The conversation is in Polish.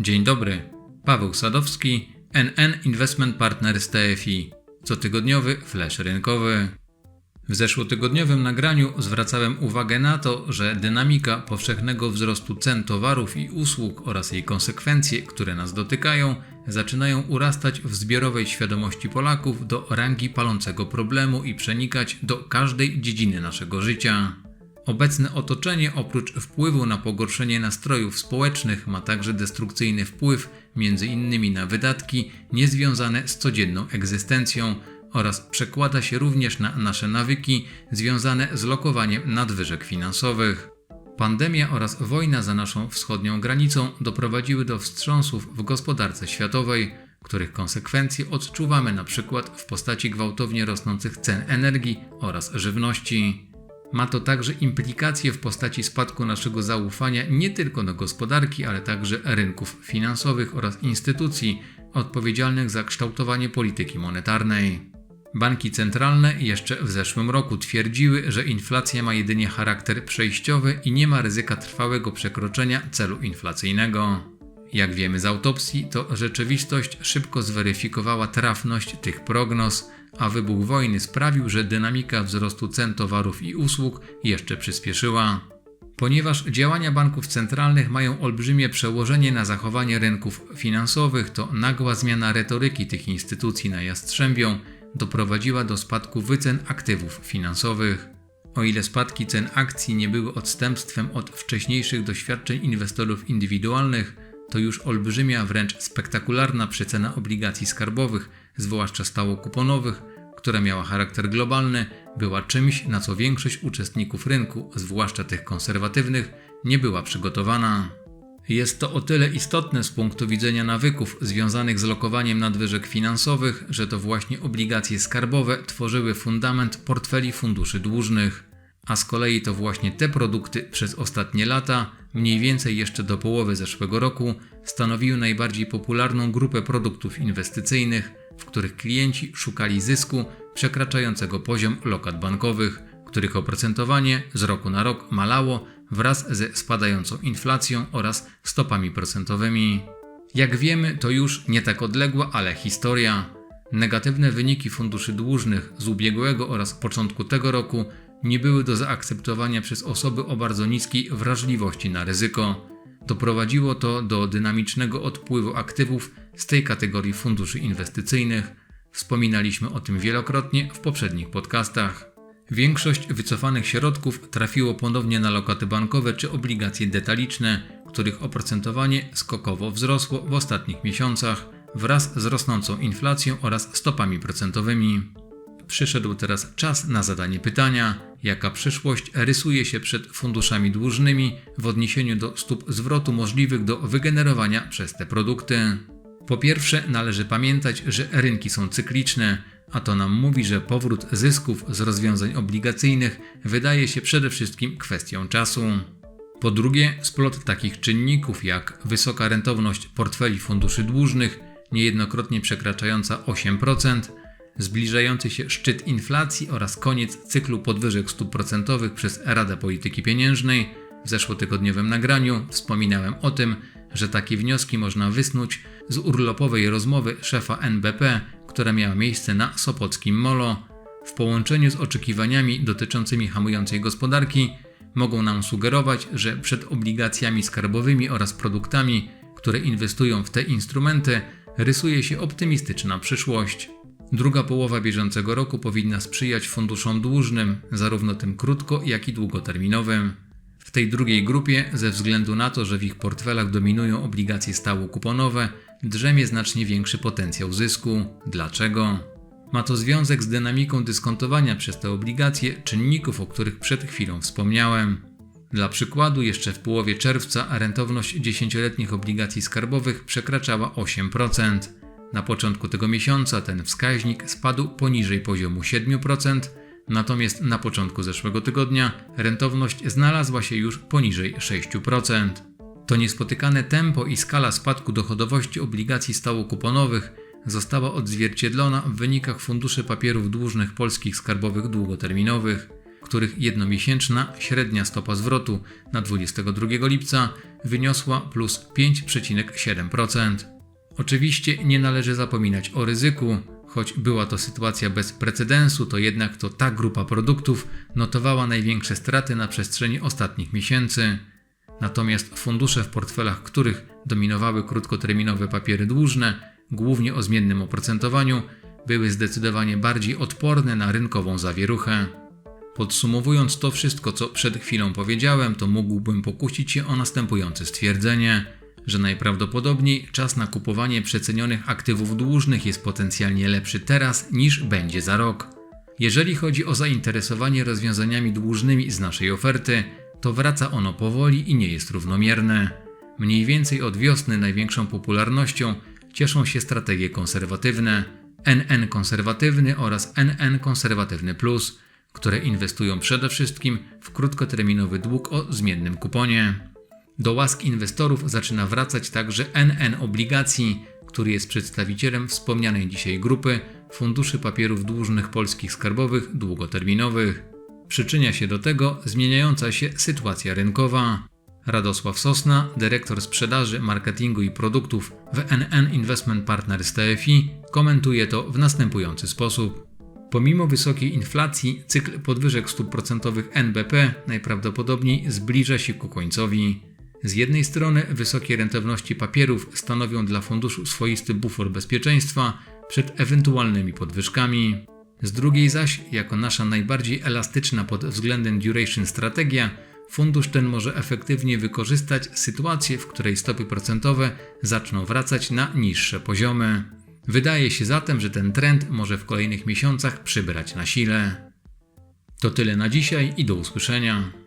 Dzień dobry. Paweł Sadowski, NN Investment Partners TFI. Cotygodniowy flash rynkowy. W zeszłotygodniowym nagraniu zwracałem uwagę na to, że dynamika powszechnego wzrostu cen towarów i usług oraz jej konsekwencje, które nas dotykają, zaczynają urastać w zbiorowej świadomości Polaków do rangi palącego problemu i przenikać do każdej dziedziny naszego życia. Obecne otoczenie oprócz wpływu na pogorszenie nastrojów społecznych ma także destrukcyjny wpływ m.in. na wydatki niezwiązane z codzienną egzystencją oraz przekłada się również na nasze nawyki związane z lokowaniem nadwyżek finansowych. Pandemia oraz wojna za naszą wschodnią granicą doprowadziły do wstrząsów w gospodarce światowej, których konsekwencje odczuwamy na przykład w postaci gwałtownie rosnących cen energii oraz żywności. Ma to także implikacje w postaci spadku naszego zaufania nie tylko do gospodarki, ale także rynków finansowych oraz instytucji odpowiedzialnych za kształtowanie polityki monetarnej. Banki centralne jeszcze w zeszłym roku twierdziły, że inflacja ma jedynie charakter przejściowy i nie ma ryzyka trwałego przekroczenia celu inflacyjnego. Jak wiemy z autopsji, to rzeczywistość szybko zweryfikowała trafność tych prognoz, a wybuch wojny sprawił, że dynamika wzrostu cen towarów i usług jeszcze przyspieszyła. Ponieważ działania banków centralnych mają olbrzymie przełożenie na zachowanie rynków finansowych, to nagła zmiana retoryki tych instytucji na jastrzębią doprowadziła do spadku wycen aktywów finansowych. O ile spadki cen akcji nie były odstępstwem od wcześniejszych doświadczeń inwestorów indywidualnych, to już olbrzymia, wręcz spektakularna przecena obligacji skarbowych, zwłaszcza stałokuponowych, która miała charakter globalny, była czymś, na co większość uczestników rynku, zwłaszcza tych konserwatywnych, nie była przygotowana. Jest to o tyle istotne z punktu widzenia nawyków związanych z lokowaniem nadwyżek finansowych, że to właśnie obligacje skarbowe tworzyły fundament portfeli funduszy dłużnych. A z kolei to właśnie te produkty przez ostatnie lata, mniej więcej jeszcze do połowy zeszłego roku, stanowiły najbardziej popularną grupę produktów inwestycyjnych, w których klienci szukali zysku przekraczającego poziom lokat bankowych, których oprocentowanie z roku na rok malało wraz ze spadającą inflacją oraz stopami procentowymi. Jak wiemy, to już nie tak odległa, ale historia. Negatywne wyniki funduszy dłużnych z ubiegłego oraz początku tego roku nie były do zaakceptowania przez osoby o bardzo niskiej wrażliwości na ryzyko. Doprowadziło to do dynamicznego odpływu aktywów z tej kategorii funduszy inwestycyjnych. Wspominaliśmy o tym wielokrotnie w poprzednich podcastach. Większość wycofanych środków trafiło ponownie na lokaty bankowe czy obligacje detaliczne, których oprocentowanie skokowo wzrosło w ostatnich miesiącach wraz z rosnącą inflacją oraz stopami procentowymi. Przyszedł teraz czas na zadanie pytania, jaka przyszłość rysuje się przed funduszami dłużnymi w odniesieniu do stóp zwrotu możliwych do wygenerowania przez te produkty. Po pierwsze, należy pamiętać, że rynki są cykliczne, a to nam mówi, że powrót zysków z rozwiązań obligacyjnych wydaje się przede wszystkim kwestią czasu. Po drugie, splot takich czynników jak wysoka rentowność portfeli funduszy dłużnych, niejednokrotnie przekraczająca 8%, zbliżający się szczyt inflacji oraz koniec cyklu podwyżek stóp procentowych przez Radę Polityki Pieniężnej. W zeszłotygodniowym nagraniu wspominałem o tym, że takie wnioski można wysnuć z urlopowej rozmowy szefa NBP która miała miejsce na Sopockim Molo, w połączeniu z oczekiwaniami dotyczącymi hamującej gospodarki, mogą nam sugerować, że przed obligacjami skarbowymi oraz produktami, które inwestują w te instrumenty, rysuje się optymistyczna przyszłość. Druga połowa bieżącego roku powinna sprzyjać funduszom dłużnym, zarówno tym krótko, jak i długoterminowym. W tej drugiej grupie, ze względu na to, że w ich portfelach dominują obligacje stało-kuponowe, drzemie znacznie większy potencjał zysku. Dlaczego? Ma to związek z dynamiką dyskontowania przez te obligacje czynników, o których przed chwilą wspomniałem. Dla przykładu, jeszcze w połowie czerwca rentowność 10-letnich obligacji skarbowych przekraczała 8%. Na początku tego miesiąca ten wskaźnik spadł poniżej poziomu 7%, natomiast na początku zeszłego tygodnia rentowność znalazła się już poniżej 6%. To niespotykane tempo i skala spadku dochodowości obligacji stałokuponowych została odzwierciedlona w wynikach funduszy papierów dłużnych polskich skarbowych długoterminowych, których jednomiesięczna średnia stopa zwrotu na 22 lipca wyniosła plus 5,7%. Oczywiście nie należy zapominać o ryzyku, choć była to sytuacja bez precedensu, to jednak to ta grupa produktów notowała największe straty na przestrzeni ostatnich miesięcy. Natomiast fundusze w portfelach których dominowały krótkoterminowe papiery dłużne, głównie o zmiennym oprocentowaniu, były zdecydowanie bardziej odporne na rynkową zawieruchę. Podsumowując to wszystko, co przed chwilą powiedziałem, to mógłbym pokusić się o następujące stwierdzenie, że najprawdopodobniej czas na kupowanie przecenionych aktywów dłużnych jest potencjalnie lepszy teraz niż będzie za rok. Jeżeli chodzi o zainteresowanie rozwiązaniami dłużnymi z naszej oferty, to wraca ono powoli i nie jest równomierne. Mniej więcej od wiosny największą popularnością cieszą się strategie konserwatywne, NN konserwatywny oraz NN konserwatywny plus, które inwestują przede wszystkim w krótkoterminowy dług o zmiennym kuponie. Do łask inwestorów zaczyna wracać także NN obligacji, który jest przedstawicielem wspomnianej dzisiaj grupy funduszy papierów dłużnych polskich skarbowych długoterminowych. Przyczynia się do tego zmieniająca się sytuacja rynkowa. Radosław Sosna, dyrektor sprzedaży, marketingu i produktów w NN Investment Partners TFI, komentuje to w następujący sposób. Pomimo wysokiej inflacji, cykl podwyżek stóp procentowych NBP najprawdopodobniej zbliża się ku końcowi. Z jednej strony wysokie rentowności papierów stanowią dla funduszu swoisty bufor bezpieczeństwa przed ewentualnymi podwyżkami. Z drugiej zaś, jako nasza najbardziej elastyczna pod względem duration strategia, fundusz ten może efektywnie wykorzystać sytuację, w której stopy procentowe zaczną wracać na niższe poziomy. Wydaje się zatem, że ten trend może w kolejnych miesiącach przybrać na sile. To tyle na dzisiaj i do usłyszenia.